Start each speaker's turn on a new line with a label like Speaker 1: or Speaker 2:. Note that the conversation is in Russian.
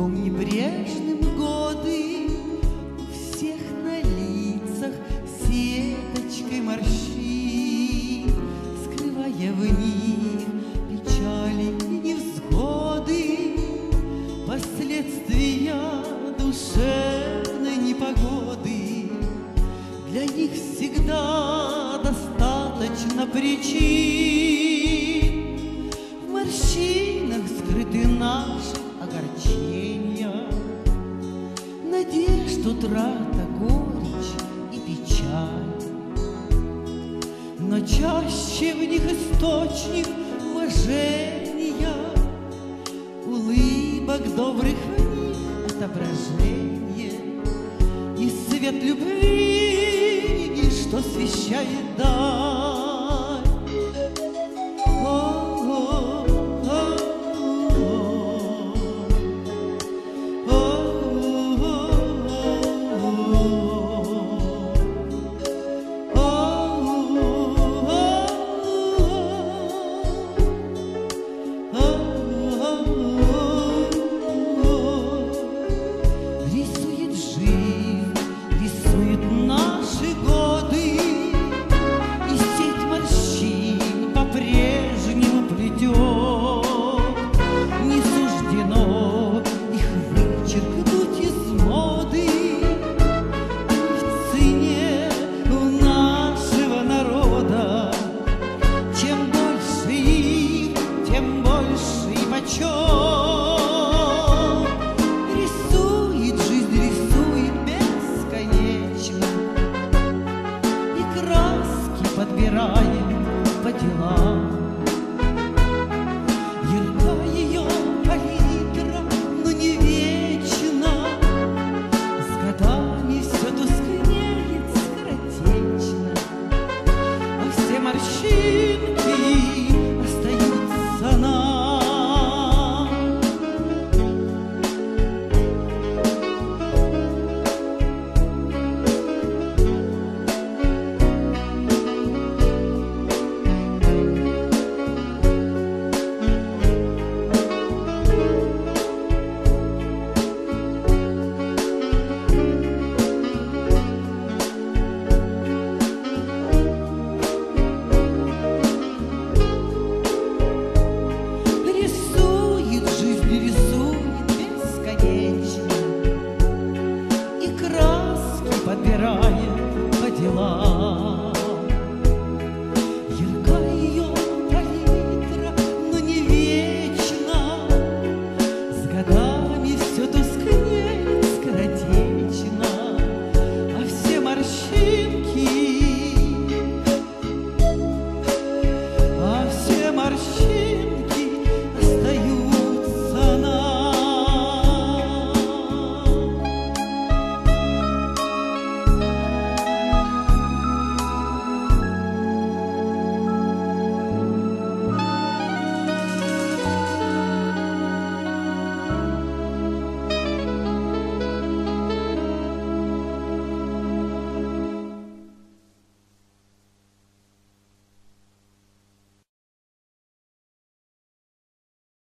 Speaker 1: небрежным годы У всех на лицах сеточкой морщин, Скрывая в них печали и невзгоды, Последствия душевной непогоды. Для них всегда достаточно причин, Надежд, утрата, горечь и печаль. Но чаще в них источник уважения, Улыбок добрых в них отображение И свет любви, что освещает даль. Подбирает по делам.